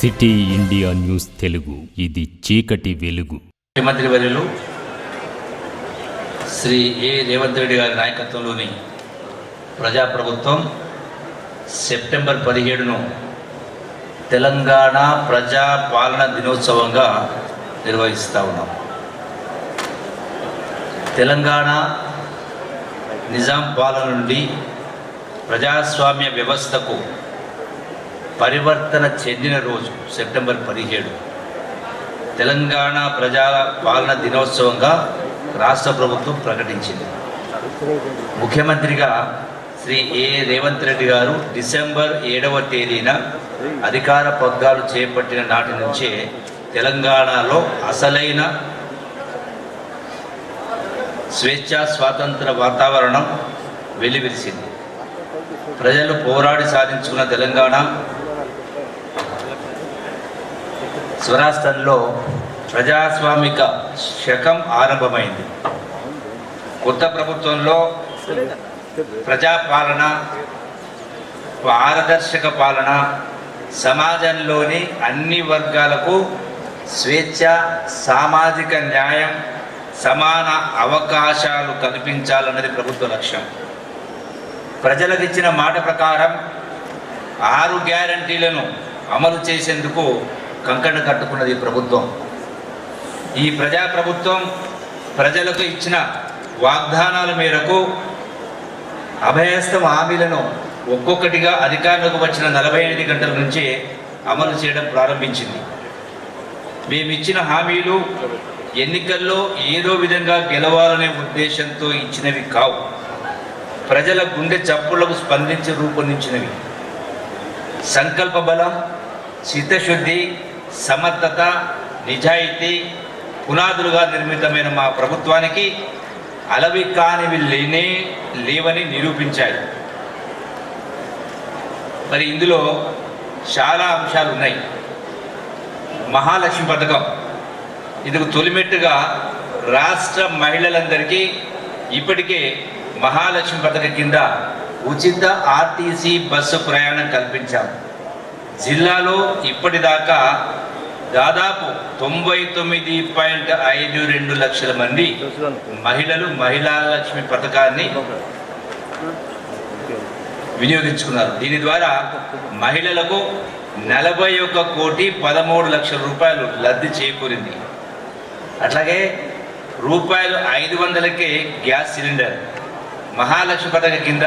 City India news Telugu. ఇది చీకటి వెలుగు. ముఖ్యమంత్రి వర్యులు శ్రీ ఏ రేవంత్ రెడ్డి గారి నాయకత్వంలోని ప్రజాప్రభుత్వం సెప్టెంబర్ పదిహేడును తెలంగాణ ప్రజా పాలన దినోత్సవంగా నిర్వహిస్తూ ఉన్నాం. తెలంగాణ నిజాం పాలన నుండి ప్రజాస్వామ్య వ్యవస్థకు పరివర్తన చెందిన రోజు సెప్టెంబర్ పదిహేడు. తెలంగాణ ప్రజా పాలన దినోత్సవంగా రాష్ట్ర ప్రభుత్వం ప్రకటించింది. ముఖ్యమంత్రిగా శ్రీ ఏ రేవంత్ రెడ్డి గారు డిసెంబర్ ఏడవ తేదీన అధికార పగ్గాలు చేపట్టిన నాటి నుంచే తెలంగాణలో అసలైన స్వేచ్ఛా స్వాతంత్ర వాతావరణం వెలివిరిసింది. ప్రజలు పోరాడి సాధించుకున్న తెలంగాణ స్వరాష్ట్రంలో ప్రజాస్వామిక శకం ఆరంభమైంది. కొత్త ప్రభుత్వంలో ప్రజాపాలన పారదర్శక పాలన సమాజంలోని అన్ని వర్గాలకు స్వేచ్ఛ సామాజిక న్యాయం సమాన అవకాశాలు కల్పించాలన్నది ప్రభుత్వ లక్ష్యం. ప్రజలకు ఇచ్చిన మాట ప్రకారం ఆరు గ్యారంటీలను అమలు చేసేందుకు కంకణ కట్టుకున్నది ప్రభుత్వం. ఈ ప్రజా ప్రభుత్వం ప్రజలకు ఇచ్చిన వాగ్దానాల మేరకు అభయస్థం హామీలను ఒక్కొక్కటిగా అధికారులకు వచ్చిన నలభై ఐదు గంటల నుంచి అమలు చేయడం ప్రారంభించింది. మేము ఇచ్చిన హామీలు ఎన్నికల్లో ఏదో విధంగా గెలవాలనే ఉద్దేశంతో ఇచ్చినవి కావు. ప్రజల గుండె చప్పులకు స్పందించి రూపొందించినవి. సంకల్ప బలం చిత్తశుద్ధి సమర్థత నిజాయితీ పునాదులుగా నిర్మితమైన మా ప్రభుత్వానికి అలవి కానివి లేనే లేవని నిరూపించాయి మరి ఇందులో చాలా అంశాలు ఉన్నాయి. మహాలక్ష్మి పథకం. ఇందుకు తొలిమెట్టుగా రాష్ట్ర మహిళలందరికీ ఇప్పటికే మహాలక్ష్మి పథకం కింద ఉచిత ఆర్టీసీ బస్సు ప్రయాణం కల్పించాం. జిల్లాలో ఇప్పటిదాకా దాదాపు తొంభై తొమ్మిది పాయింట్ ఐదు రెండు లక్షల మంది మహిళలు మహిళా లక్ష్మి పథకాన్ని వినియోగించుకున్నారు. దీని ద్వారా మహిళలకు నలభై ఒక్క కోటి పదమూడు లక్షల రూపాయలు లబ్ధి చేకూరింది. అట్లాగే రూపాయలు ఐదు వందలకే గ్యాస్ సిలిండర్. మహాలక్ష్మి పథకం కింద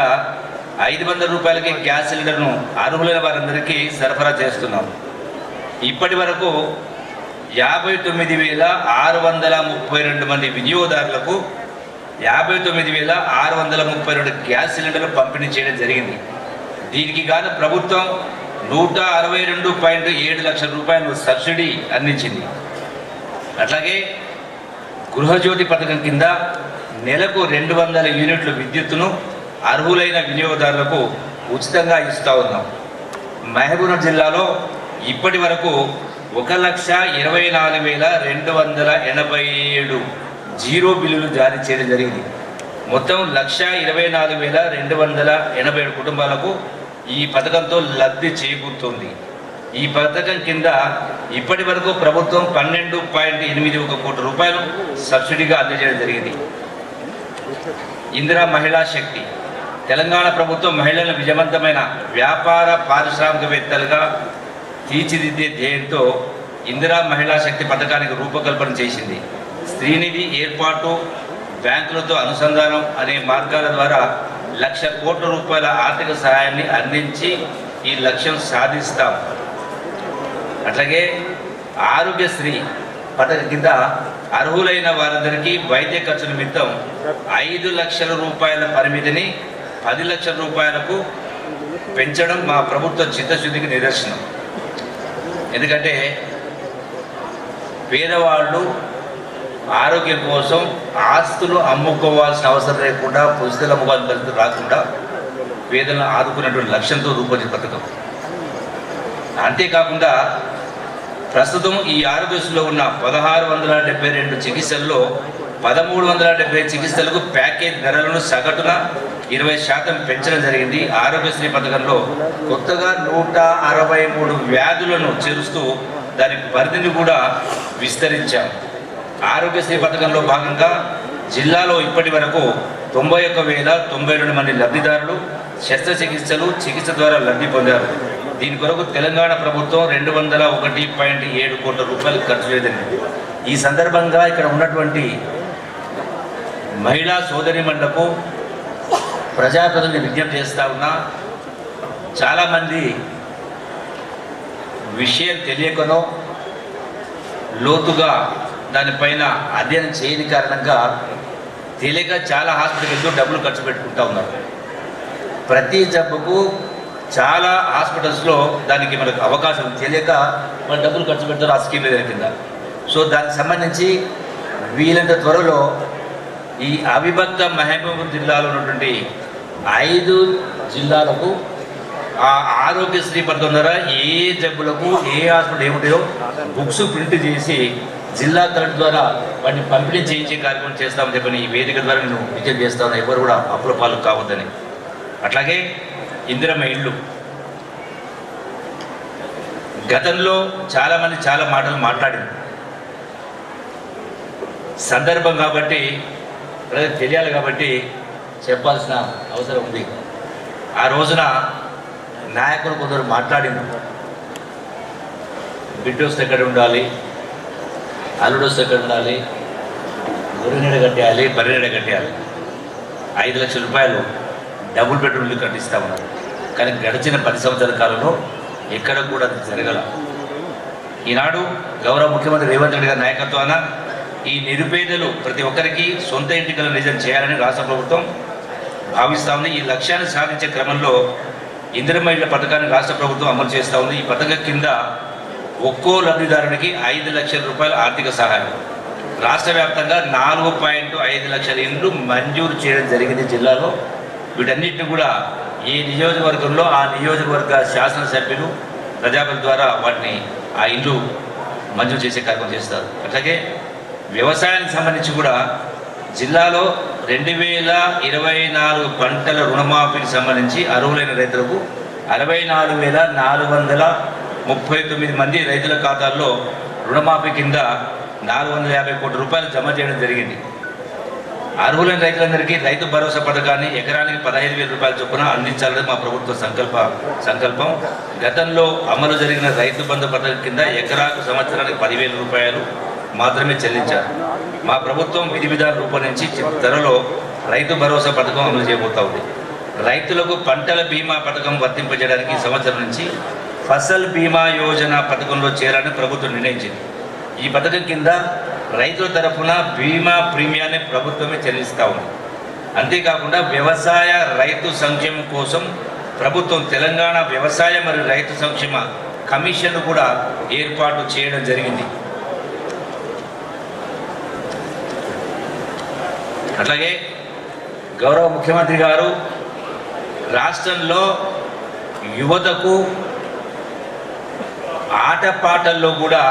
ఐదు వందల రూపాయలకి గ్యాస్ సిలిండర్ను అర్హులైన వారందరికీ సరఫరా చేస్తున్నాం. ఇప్పటి వరకు యాభై తొమ్మిది వేల ఆరు వందల ముప్పై రెండు మంది వినియోగదారులకు యాభై తొమ్మిది వేల ఆరు వందల ముప్పై రెండు గ్యాస్ సిలిండర్లు పంపిణీ చేయడం జరిగింది. దీనికి గాను ప్రభుత్వం నూట అరవై రెండు పాయింట్ ఏడు లక్షల రూపాయలు సబ్సిడీ అందించింది. అట్లాగే గృహజ్యోతి పథకం కింద నెలకు రెండు వందల యూనిట్ల విద్యుత్తును అర్హులైన వినియోగదారులకు ఉచితంగా ఇస్తూ ఉన్నాం. మహబూబ్నగర్ జిల్లాలో ఇప్పటి వరకు ఒక లక్ష ఇరవై నాలుగు వేల రెండు వందల ఎనభై ఏడు జీరో బిల్లులు జారీ చేయడం జరిగింది. మొత్తం లక్ష ఇరవై నాలుగు వేల రెండు వందల ఎనభై ఏడు కుటుంబాలకు ఈ పథకంతో లబ్ధి చేకూరుతుంది. ఈ పథకం కింద ఇప్పటి వరకు ప్రభుత్వం పన్నెండు పాయింట్ ఎనిమిది ఒక కోటి రూపాయలు సబ్సిడీగా అందజేయడం జరిగింది. ఇందిరా మహిళా శక్తి తెలంగాణ ప్రభుత్వం మహిళలను విజయవంతమైన వ్యాపార పారిశ్రామికవేత్తలుగా తీర్చిదిద్దే ధ్యేయంతో ఇందిరా మహిళా శక్తి పథకానికి రూపకల్పన చేసింది. స్త్రీనిధి ఏర్పాటు బ్యాంకులతో అనుసంధానం అనే మార్గాల ద్వారా లక్ష కోట్ల రూపాయల ఆర్థిక సహాయాన్ని అందించి ఈ లక్ష్యం సాధిస్తాం. అట్లాగే ఆరోగ్యశ్రీ పథకం కింద అర్హులైన వారందరికీ వైద్య ఖర్చు నిమిత్తం ఐదు లక్షల రూపాయల పరిమితిని పది లక్షల రూపాయలకు పెంచడం మా ప్రభుత్వ చిత్తశుద్ధికి నిదర్శనం. ఎందుకంటే పేదవాళ్ళు ఆరోగ్యం కోసం ఆస్తులు అమ్ముకోవాల్సిన అవసరం లేకుండా పుస్తకాలు అమ్ముకోవాల్సిన పరిస్థితి రాకుండా పేదలను ఆదుకునేటువంటి లక్ష్యంతో రూపొందించిన పథకం. అంతేకాకుండా ప్రస్తుతం ఈ ఆరోగ్యశ్రీలో ఉన్న పదహారు వందల డెబ్బై రెండు చికిత్సల్లో పదమూడు వందల డెబ్బై చికిత్సలకు ప్యాకేజ్ ధరలను సగటున ఇరవై శాతం పెంచడం జరిగింది. ఆరోగ్యశ్రీ పథకంలో కొత్తగా నూట అరవై మూడు వ్యాధులను చేరుస్తూ దాని పరిధిని కూడా విస్తరించాం. ఆరోగ్యశ్రీ పథకంలో భాగంగా జిల్లాలో ఇప్పటి వరకు తొంభై ఒక్క వేల తొంభై రెండు మంది లబ్ధిదారులు శస్త్రచికిత్సలు చికిత్స ద్వారా లబ్ధి పొందారు. దీని కొరకు తెలంగాణ ప్రభుత్వం రెండు వందల ఒకటి పాయింట్ ఏడు కోట్ల రూపాయలు ఖర్చు చేయదండి ఈ సందర్భంగా ఇక్కడ ఉన్నటువంటి మహిళా సోదరిమణులకు ప్రజాప్రతిని విజ్ఞప్తి చేస్తూ ఉన్నా. చాలామంది విషయం తెలియకనో లోతుగా దానిపైన అధ్యయనం చేయని కారణంగా తెలియక చాలా హాస్పిటల్కి వెళ్తూ డబ్బులు ఖర్చు పెట్టుకుంటూ ఉన్నారు. ప్రతి జబ్బుకు చాలా హాస్పిటల్స్లో దానికి మనకు అవకాశం తెలియక మన డబ్బులు ఖర్చు పెడతారు ఆ స్కీమ్ కింద. సో దానికి సంబంధించి వీలంత త్వరలో ఈ అవిభక్త మహబూబ్ జిల్లాలో ఉన్నటువంటి ఐదు జిల్లాలకు ఆ ఆరోగ్యశ్రీ పథకం ద్వారా ఏ జబ్బులకు ఏ హాస్పిటల్ ఏముంటాయో బుక్స్ ప్రింట్ చేసి జిల్లా కలెక్టర్ ద్వారా వాటిని పంపిణీ చేయించే కార్యక్రమం చేస్తామని చెప్పని ఈ వేదిక ద్వారా నేను విజ్ఞప్తి చేస్తాను ఎవరు కూడా అప్పుల పాలు కావద్దని. అట్లాగే ఇందిరమ్మ ఇళ్ళు. గతంలో చాలామంది చాలా మాటలు మాట్లాడింది. సందర్భం కాబట్టి ప్రజలకు తెలియాలి కాబట్టి చెప్పాల్సిన అవసరం ఉంది. ఆ రోజున నాయకులు కొందరు మాట్లాడింది బిడ్డ వస్తే ఎక్కడ ఉండాలి? అల్లుడు వస్తే ఎక్కడ ఉండాలి? గురినీడ కట్టేయాలి? బర్రెనీడ కట్టేయాలి? ఐదు లక్షల రూపాయలు డబుల్ బెడ్రూమ్లు కట్టిస్తా ఉన్నారు. కానీ గడిచిన పది సంవత్సరాల కాలంలో ఎక్కడ కూడా అది జరగల. ఈనాడు గౌరవ ముఖ్యమంత్రి రేవంత్ రెడ్డి గారి నాయకత్వాన ఈ నిరుపేదలు ప్రతి ఒక్కరికి సొంత ఇంటికల నిజం చేయాలని రాష్ట్ర ప్రభుత్వం భావిస్తూ ఉంది. ఈ లక్ష్యాన్ని సాధించే క్రమంలో ఇందిరమ్మ ఇళ్ళ పథకాన్ని రాష్ట్ర ప్రభుత్వం అమలు చేస్తూ ఉంది. ఈ పథకం కింద ఒక్కో లబ్ధిదారునికి ఐదు లక్షల రూపాయల ఆర్థిక సహాయం. రాష్ట్ర వ్యాప్తంగా నాలుగు పాయింట్ ఐదు లక్షల ఇండ్లు మంజూరు చేయడం జరిగింది జిల్లాలో. వీటన్నిటిని కూడా ఈ నియోజకవర్గంలో ఆ నియోజకవర్గ శాసనసభ్యులు ప్రజాపతి ద్వారా వాటిని ఆ ఇండ్లు మంజూరు చేసే కార్యక్రమం చేస్తారు. అట్లాగే వ్యవసాయానికి సంబంధించి కూడా జిల్లాలో రెండు వేల ఇరవై నాలుగు పంటల రుణమాఫీకి సంబంధించి అర్హులైన రైతులకు అరవై నాలుగు వేల నాలుగు వందల ముప్పై తొమ్మిది మంది రైతుల ఖాతాల్లో రుణమాఫీ కింద నాలుగు వందల యాభై కోట్ల రూపాయలు జమ చేయడం జరిగింది. అర్హులైన రైతులందరికీ రైతు భరోసా పథకాన్ని ఎకరానికి పదహైదు వేల రూపాయల చొప్పున అందించాలని మా ప్రభుత్వ సంకల్ప సంకల్పం. గతంలో అమలు జరిగిన రైతు బంధు పథకం కింద ఎకరాకు సంవత్సరానికి పదివేల రూపాయలు మాత్రమే చెల్లించారు. మా ప్రభుత్వం విధి విధాలు రూపొందించి త్వరలో రైతు భరోసా పథకం అమలు చేయబోతా ఉంది. రైతులకు పంటల బీమా పథకం వర్తింపజేయడానికి సంవత్సరం నుంచి ఫసల్ బీమా యోజన పథకంలో చేరాలని ప్రభుత్వం నిర్ణయించింది. ఈ పథకం కింద రైతుల తరఫున బీమా ప్రీమియాన్ని ప్రభుత్వమే చెల్లిస్తూ ఉంది. అంతేకాకుండా వ్యవసాయ రైతు సంక్షేమం కోసం ప్రభుత్వం తెలంగాణ వ్యవసాయ మరియు రైతు సంక్షేమ కమిషన్ కూడా ఏర్పాటు చేయడం జరిగింది. అట్లాగే గౌరవ ముఖ్యమంత్రి గారు రాష్ట్రంలో యువతకు ఆటపాటల్లో కూడా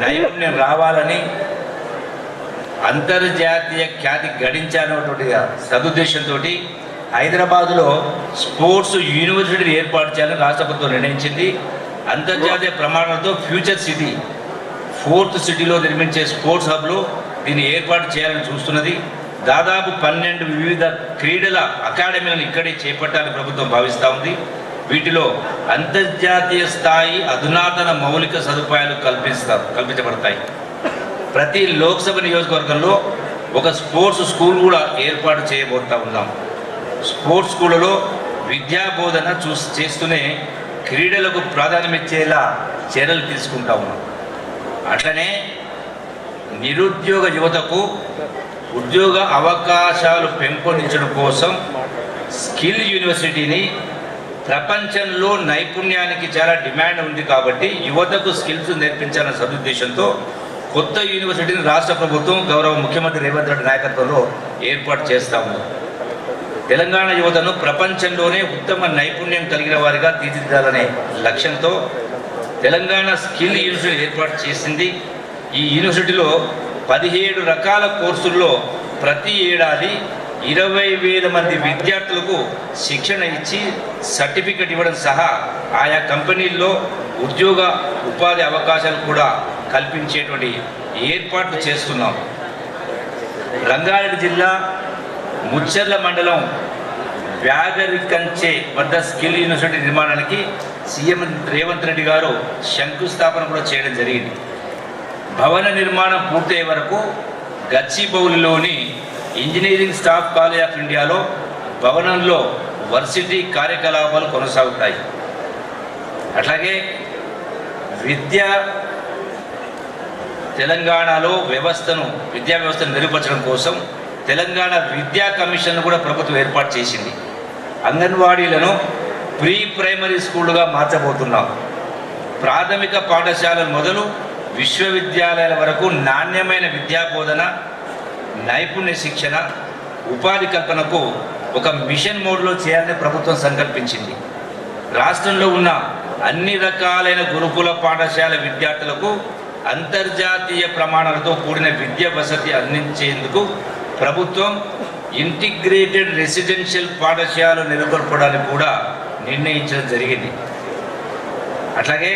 నైపుణ్యం రావాలని అంతర్జాతీయ ఖ్యాతి గడించాలన్నటువంటి సదుద్దేశంతో హైదరాబాదులో స్పోర్ట్స్ యూనివర్సిటీని ఏర్పాటు చేయాలని రాష్ట్ర ప్రభుత్వం నిర్ణయించింది. అంతర్జాతీయ ప్రమాణాలతో ఫ్యూచర్ సిటీ ఫోర్త్ సిటీలో నిర్మించే స్పోర్ట్స్ హబ్లో దీన్ని ఏర్పాటు చేయాలని చూస్తున్నది. దాదాపు పన్నెండు వివిధ క్రీడల అకాడమీలను ఇక్కడే చేపట్టాలని ప్రభుత్వం భావిస్తూ ఉంది. వీటిలో అంతర్జాతీయ స్థాయి అధునాతన మౌలిక సదుపాయాలు కల్పిస్తారు కల్పించబడతాయి. ప్రతి లోక్సభ నియోజకవర్గంలో ఒక స్పోర్ట్స్ స్కూల్ కూడా ఏర్పాటు చేయబోతా ఉన్నాం. స్పోర్ట్స్ స్కూళ్ళలో విద్యా బోధన చూ చేస్తూనే క్రీడలకు ప్రాధాన్యమిచ్చేలా చర్యలు తీసుకుంటా ఉన్నాం. అట్లనే నిరుద్యోగ యువతకు ఉద్యోగ అవకాశాలు పెంపొందించడం కోసం స్కిల్ యూనివర్సిటీని ప్రపంచంలో నైపుణ్యానికి చాలా డిమాండ్ ఉంది కాబట్టి యువతకు స్కిల్స్ నేర్పించాలన్న సదుద్దేశంతో కొత్త యూనివర్సిటీని రాష్ట్ర ప్రభుత్వం గౌరవ ముఖ్యమంత్రి రేవంత్ రెడ్డి నాయకత్వంలో ఏర్పాటు చేస్తాము. తెలంగాణ యువతను ప్రపంచంలోనే ఉత్తమ నైపుణ్యం కలిగిన వారిగా తీర్చిదిద్దాలనే లక్ష్యంతో తెలంగాణ స్కిల్ యూనివర్సిటీ ఏర్పాటు చేసింది. ఈ యూనివర్సిటీలో పదిహేడు రకాల కోర్సుల్లో ప్రతి ఏడాది ఇరవై వేల మంది విద్యార్థులకు శిక్షణ ఇచ్చి సర్టిఫికెట్ ఇవ్వడం సహా ఆయా కంపెనీల్లో ఉద్యోగ ఉపాధి అవకాశాలు కూడా కల్పించేటువంటి ఏర్పాట్లు చేస్తున్నాం. రంగారెడ్డి జిల్లా ముచ్చర్ల మండలం వ్యాగరికంచే వద్ద స్కిల్ యూనివర్సిటీ నిర్మాణానికి సీఎం రేవంత్ రెడ్డి గారు శంకుస్థాపన కూడా చేయడం జరిగింది. భవన నిర్మాణం పూర్తయ్యే వరకు గచ్చిబౌలిలోని ఇంజనీరింగ్ స్టాఫ్ కాలేజ్ ఆఫ్ ఇండియాలో భవనంలో వర్సిటీ కార్యకలాపాలు కొనసాగుతాయి. అట్లాగే విద్యా తెలంగాణలో వ్యవస్థను విద్యా వ్యవస్థను మెరుగుపరచడం కోసం తెలంగాణ విద్యా కమిషన్ కూడా ప్రభుత్వం ఏర్పాటు చేసింది. అంగన్వాడీలను ప్రీ ప్రైమరీ స్కూళ్ళుగా మార్చబోతున్నాం. ప్రాథమిక పాఠశాల మొదలు విశ్వవిద్యాలయాల వరకు నాణ్యమైన విద్యా బోధన నైపుణ్య శిక్షణ ఉపాధి కల్పనకు ఒక మిషన్ మోడ్లో చేయాలని ప్రభుత్వం సంకల్పించింది. రాష్ట్రంలో ఉన్న అన్ని రకాలైన గురుకుల పాఠశాల విద్యార్థులకు అంతర్జాతీయ ప్రమాణాలతో కూడిన విద్యా వసతి అందించేందుకు ప్రభుత్వం ఇంటిగ్రేటెడ్ రెసిడెన్షియల్ పాఠశాలలు నెలకొల్పడానికి కూడా నిర్ణయించడం జరిగింది. అట్లాగే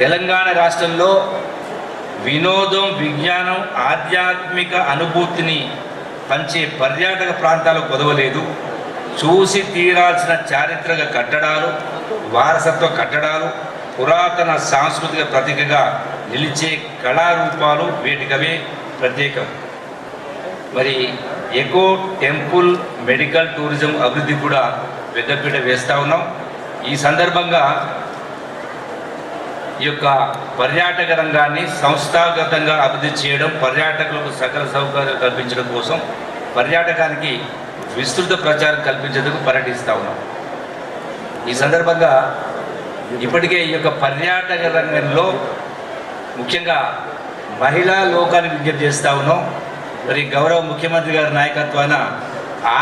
తెలంగాణ రాష్ట్రంలో వినోదం విజ్ఞానం ఆధ్యాత్మిక అనుభూతిని పంచే పర్యాటక ప్రాంతాలు కొదవలేదు. చూసి తీరాల్సిన చారిత్రక కట్టడాలు వారసత్వ కట్టడాలు పురాతన సాంస్కృతిక ప్రతీకగా నిలిచే కళారూపాలు వీటికవే ప్రత్యేకం. మరి ఎకో టెంపుల్ మెడికల్ టూరిజం అభివృద్ధి కూడా పెద్దపీట వేస్తూ ఉన్నాం. ఈ సందర్భంగా ఈ యొక్క పర్యాటక రంగాన్ని సంస్థాగతంగా అభివృద్ధి చేయడం పర్యాటకులకు సకల సౌకర్యాలు కల్పించడం కోసం పర్యాటకానికి విస్తృత ప్రచారం కల్పించేందుకు పర్యటిస్తూ ఉన్నాం. ఈ సందర్భంగా ఇప్పటికే ఈ యొక్క పర్యాటక రంగంలో ముఖ్యంగా మహిళా లోకాన్ని విజ్ఞప్తి చేస్తూ ఉన్నాం. మరి గౌరవ ముఖ్యమంత్రి గారి నాయకత్వాన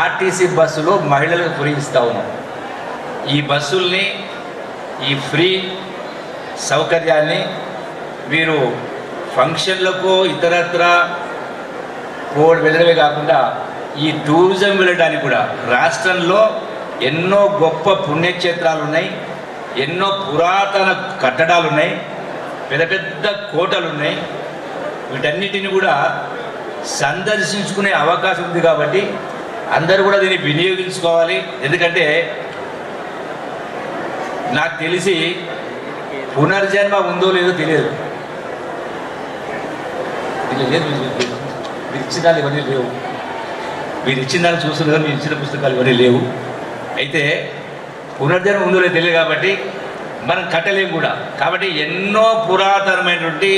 ఆర్టీసీ బస్సులో మహిళలకు ఫ్రీ ఇస్తూ ఉన్నాం. ఈ బస్సుల్ని ఈ ఫ్రీ సౌకర్యాన్ని వీరు ఫంక్షన్లకు ఇతరత్ర పోవడం వెళ్ళడమే కాకుండా ఈ టూరిజం వెళ్ళడానికి కూడా రాష్ట్రంలో ఎన్నో గొప్ప పుణ్యక్షేత్రాలు ఉన్నాయి ఎన్నో పురాతన కట్టడాలు ఉన్నాయి పెద్ద పెద్ద కోటలు ఉన్నాయి. వీటన్నిటిని కూడా సందర్శించుకునే అవకాశం ఉంది కాబట్టి అందరూ కూడా దీన్ని వినియోగించుకోవాలి. ఎందుకంటే నాకు తెలిసి పునర్జన్మ ఉందో లేదో తెలియదు. ఇది లేదు మీరు ఇచ్చిన దాన్ని ఇవన్నీ లేవు. మీరు ఇచ్చిన దాన్ని చూస్తున్నారు మీరు ఇచ్చిన పుస్తకాలు ఇవన్నీ లేవు. అయితే పునర్జన్మ ఉందో లేదో తెలియదు కాబట్టి మనం కట్టలేము కూడా. కాబట్టి ఎన్నో పురాతనమైనటువంటి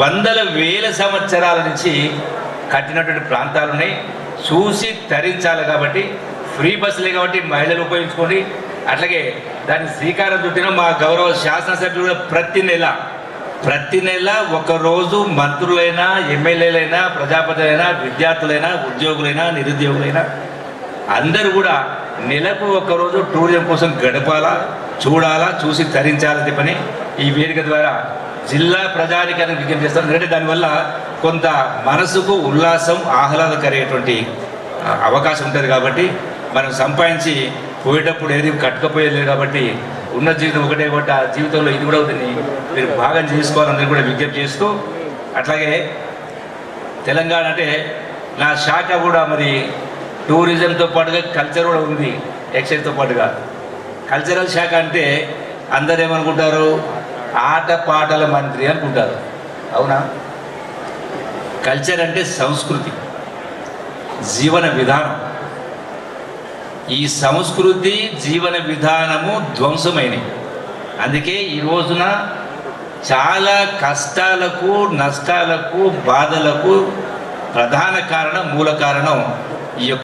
వందల వేల సంవత్సరాల నుంచి కట్టినటువంటి ప్రాంతాలు ఉన్నాయి చూసి తరించాలి కాబట్టి ఫ్రీ బస్సులే కాబట్టి మహిళలు ఉపయోగించుకొని అట్లాగే దాని శ్రీకారం చుట్టిన మా గౌరవ శాసనసభ్యులు కూడా ప్రతి నెల ప్రతి నెల ఒకరోజు మంత్రులైనా ఎమ్మెల్యేలైనా ప్రజాపతులైనా విద్యార్థులైనా ఉద్యోగులైనా నిరుద్యోగులైనా అందరూ కూడా నెలకు ఒకరోజు టూరిజం కోసం గడపాలా చూడాలా చూసి తరించాలని పని ఈ వేదిక ద్వారా జిల్లా ప్రజానికానికి విజ్ఞప్తి చేస్తాను ఎందుకంటే దానివల్ల కొంత మనసుకు ఉల్లాసం ఆహ్లాదకరేటువంటి అవకాశం ఉంటుంది కాబట్టి మనం సంపాదించి పోయేటప్పుడు ఏది కట్టుకపోయలేదు లేదు కాబట్టి ఉన్న జీవితం ఒకటే కాబట్టి ఆ జీవితంలో ఇది కూడా దీన్ని మీరు భాగం చేసుకోవాలని కూడా విజ్ఞప్తి చేస్తూ అట్లాగే తెలంగాణ అంటే నా శాఖ కూడా మరి టూరిజంతో పాటుగా కల్చర్ కూడా ఉంది. ఎక్సైజ్తో పాటుగా. కల్చరల్ శాఖ అంటే అందరు ఏమనుకుంటారు? ఆట పాటల మంత్రి అనుకుంటారు. అవునా? కల్చర్ అంటే సంస్కృతి. జీవన విధానం. ఈ సంస్కృతి జీవన విధానము ధ్వంసమైనవి అందుకే ఈ రోజున చాలా కష్టాలకు నష్టాలకు బాధలకు ప్రధాన కారణం మూల కారణం ఈ యొక్క